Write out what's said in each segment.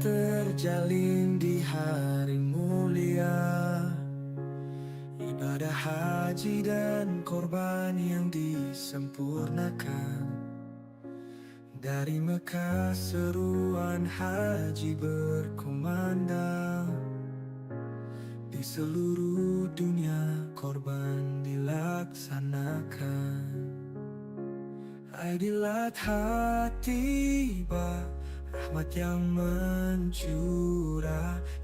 terjalin di hari mulia. Ibadah haji dan korban yang disempurnakan. Dari Mekah seruan haji berkumandang. Di seluruh dunia korban dilaksanakan. Aidil Adha tiba Rahmat yang mencurah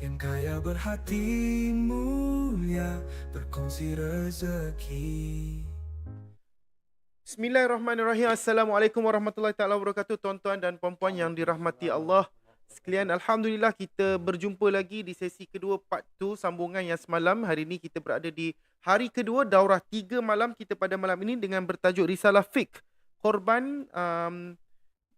Yang kaya berhati mulia Berkongsi rezeki Bismillahirrahmanirrahim. Assalamualaikum warahmatullahi taala wabarakatuh tuan-tuan dan puan-puan yang dirahmati Allah sekalian. Alhamdulillah kita berjumpa lagi di sesi kedua part 2 sambungan yang semalam. Hari ini kita berada di hari kedua daurah 3 malam kita pada malam ini dengan bertajuk Risalah Fiqh Korban um,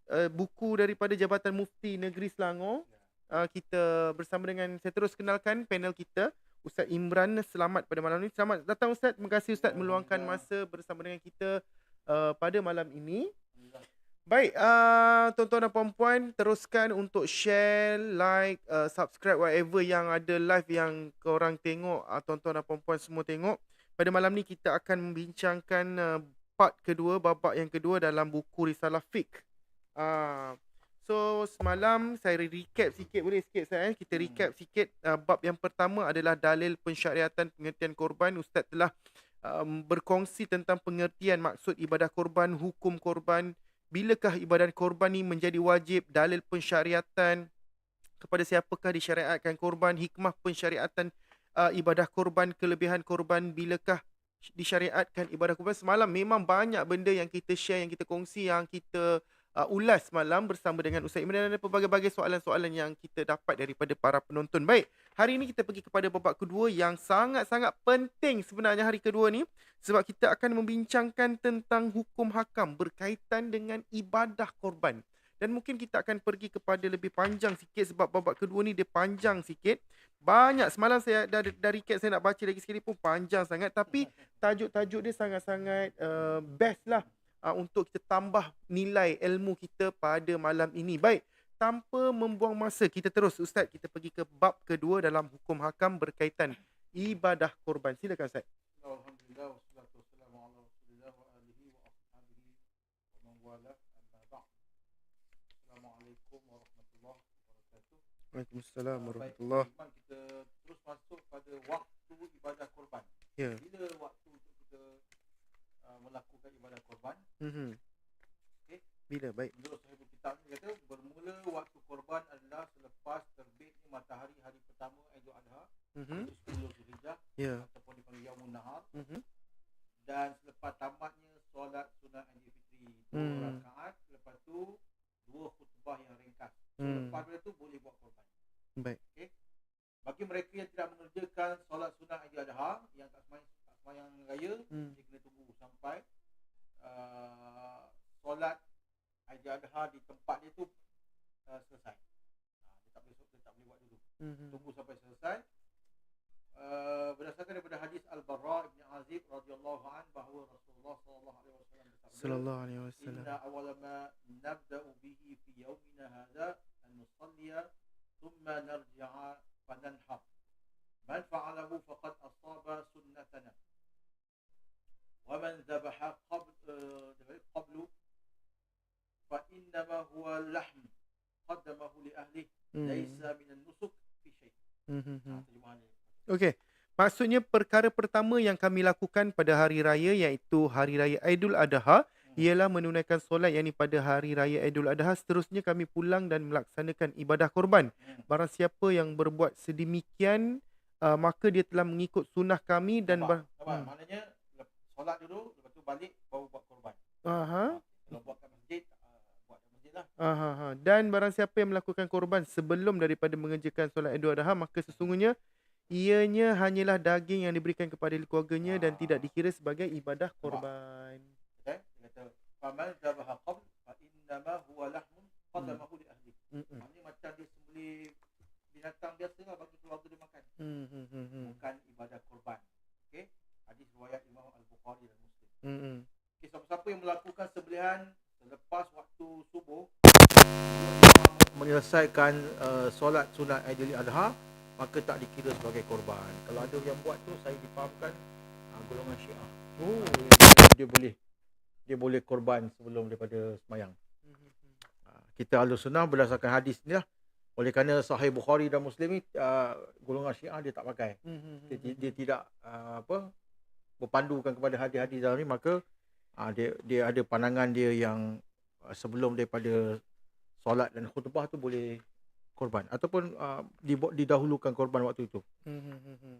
uh, buku daripada Jabatan Mufti Negeri Selangor. Uh, kita bersama dengan saya terus kenalkan panel kita Ustaz Imran selamat pada malam ini. Selamat datang Ustaz. Terima kasih Ustaz meluangkan masa bersama dengan kita uh, pada malam ini. Baik, uh, tuan-tuan dan puan-puan, teruskan untuk share, like, uh, subscribe whatever yang ada live yang korang tengok, uh, tuan-tuan dan puan-puan semua tengok. Pada malam ni kita akan membincangkan uh, part kedua, babak yang kedua dalam buku Risalah Fiqh. Uh, so semalam saya recap sikit boleh sikit saya eh? kita recap sikit uh, bab yang pertama adalah dalil pensyariatan pengertian korban. Ustaz telah um, berkongsi tentang pengertian maksud ibadah korban, hukum korban, bilakah ibadah korban ni menjadi wajib, dalil pensyariatan kepada siapakah disyariatkan korban, hikmah pensyariatan uh, ibadah korban, kelebihan korban, bilakah disyariatkan ibadah korban. Semalam memang banyak benda yang kita share, yang kita kongsi, yang kita uh, ulas malam bersama dengan Ustaz Imran dan pelbagai-bagai soalan-soalan yang kita dapat daripada para penonton. Baik, hari ini kita pergi kepada babak kedua yang sangat-sangat penting sebenarnya hari kedua ni sebab kita akan membincangkan tentang hukum hakam berkaitan dengan ibadah korban. Dan mungkin kita akan pergi kepada lebih panjang sikit sebab babak kedua ni dia panjang sikit. Banyak semalam saya dari dari recap saya nak baca lagi sekali pun panjang sangat tapi tajuk-tajuk dia sangat-sangat uh, best lah uh, untuk kita tambah nilai ilmu kita pada malam ini. Baik, tanpa membuang masa kita terus Ustaz kita pergi ke bab kedua dalam hukum hakam berkaitan ibadah korban. Silakan Ustaz. Alhamdulillah wassalatu wassalamu ala Rasulillah wa alihi wa ashabihi wa man wala amma ba'd. Assalamualaikum warahmatullahi wabarakatuh. Waalaikumsalam Iman kita terus masuk pada waktu ibadah korban. Ya. Bila waktu melakukan ibadah korban? Mhm. Okey. Bila baik. Menurut sahibul kitab ni kata bermula waktu korban adalah selepas terbitnya matahari hari pertama Aidil Adha Mhm. iaitu 10 Zulhijjah Ya. ataupun dipanggil Yaumun Nahar Mhm. dan selepas tamatnya solat sunat Aidil Fitri dua Hmm. rakaat lepas tu dua khutbah yang ringkas so, Hmm. lepas tu boleh buat korban Baik. bagi mereka yang tidak mengerjakan solat sunat Aidil Adha yang tak semayang, tak semayang raya Hmm. dia kena tunggu sampai uh, solat Aidil Adha di tempat dia tu uh, selesai uh, dia tak boleh dia tak boleh buat dulu Mhm. tunggu sampai selesai uh, berdasarkan daripada hadis Al-Barra bin Azib radhiyallahu an bahawa Rasulullah sallallahu alaihi wasallam bersabda Sallallahu alaihi wasallam. inna awwala ma nabda'u bihi fi yawmina hadha an nusalliya thumma narji'a fa nanhar man fa'alahu faqad asaba sunnatana wa man dhabaha qabl uh, qablu fa innama huwa lahm qaddamahu li ahlihi Hmm. laisa minan nusuk fi syai. Mhm. Ha terjemahan dia. Okey. Maksudnya perkara pertama yang kami lakukan pada hari raya iaitu hari raya Aidul Adha ialah menunaikan solat yakni pada hari raya Aidul Adha seterusnya kami pulang dan melaksanakan ibadah korban. Hmm. Barang siapa yang berbuat sedemikian uh, maka dia telah mengikut sunnah kami dan Nampak? bar- Nampak? Hmm. Maknanya solat dulu lepas tu balik baru buat korban. Aha. Ha, Kalau buat kat masjid uh, buat kat masjid lah. Aha, ha. Dan barang siapa yang melakukan korban sebelum daripada mengerjakan solat Idul Adha maka sesungguhnya ianya hanyalah daging yang diberikan kepada keluarganya dan Ah. tidak dikira sebagai ibadah korban. Kan? Dia kata faman zabaha qabl fa innama huwa lahmun qadamahu li ahli. Mm-mm. Maknanya macam dia sembelih binatang biasa lah bagi keluarga dia makan. Hmm, hmm, hmm, hmm. Bukan ibadah korban. Okey? Hadis riwayat Imam Al-Bukhari Hmm. Okey, siapa-siapa yang melakukan sembelihan selepas waktu subuh dia menyelesaikan uh, solat sunat Aidil Adha maka tak dikira sebagai korban. Kalau ada yang buat tu saya difahamkan uh, golongan Syiah. Oh. Dia boleh dia boleh korban sebelum daripada semayang. Uh, kita Ahlus Sunnah berdasarkan hadis ni lah. Oleh kerana Sahih Bukhari dan Muslim ni uh, golongan Syiah dia tak pakai. Dia, dia, dia tidak uh, apa berpandukan kepada hadis-hadis dalam ni maka uh, dia dia ada pandangan dia yang uh, sebelum daripada solat dan khutbah tu boleh korban ataupun uh, didahulukan korban waktu itu. Hmm, hmm, hmm, hmm.